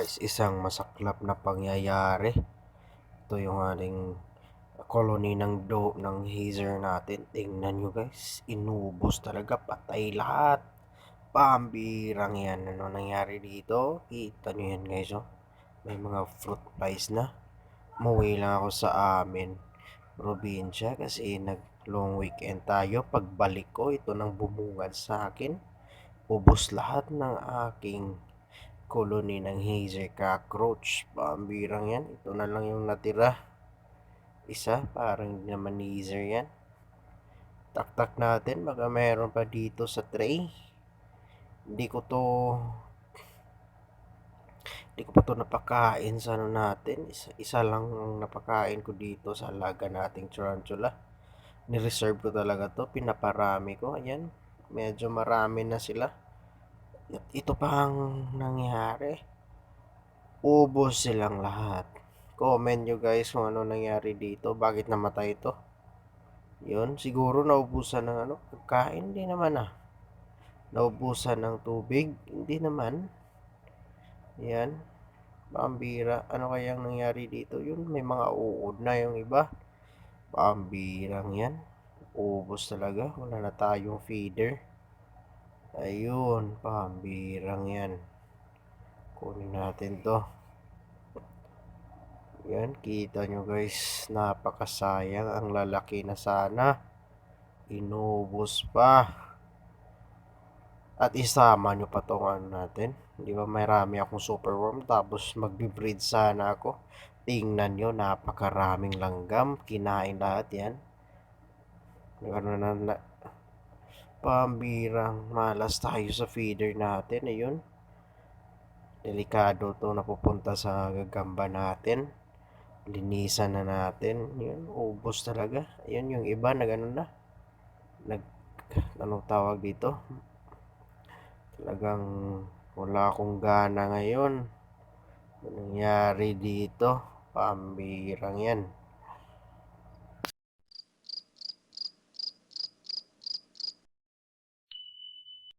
guys, isang masaklap na pangyayari. Ito yung ating colony ng do ng hazer natin. Tingnan nyo guys, inubos talaga, patay lahat. Pambirang yan. Ano nangyari dito? Kita nyo yan guys, oh. May mga fruit flies na. Muwi lang ako sa amin probinsya kasi nag long weekend tayo. Pagbalik ko, ito nang bumungad sa akin. Ubos lahat ng aking colony ng hazer cockroach. Pambirang yan. Ito na lang yung natira. Isa, parang hindi naman hazer yan. Taktak natin, baka meron pa dito sa tray. Hindi ko to hindi ko pa to napakain sa ano natin. Isa, isa lang ang napakain ko dito sa alaga nating tarantula. Nireserve ko talaga to. Pinaparami ko. Ayan. Medyo marami na sila. Ito pa ang nangyari. Ubos silang lahat. Comment nyo guys kung ano nangyari dito. Bakit namatay ito. Yun. Siguro naubusan ng ano. Pagkain. Hindi naman ah. Naubusan ng tubig. Hindi naman. Yan. Pambira. Ano kayang nangyari dito? Yun, may mga uod na yung iba. Pambirang yan. Ubos talaga. Wala na tayong feeder. Ayun, pambirang yan. Kunin natin to. Yan, kita nyo guys. Napakasayang. Ang lalaki na sana. Inubos pa. At isama nyo pa tong ano natin. Di ba marami akong superworm tapos magbe-breed sana ako. Tingnan nyo, napakaraming langgam. Kinain lahat yan. Ano na, na pambirang malas tayo sa feeder natin. Ayun. Delikado to napupunta sa gagamba natin. Linisan na natin. Yun, ubos talaga. Ayun, yung iba nag ano na. Nag, anong tawag dito? Talagang wala akong gana ngayon. Ano nangyari dito? Pambirang yan.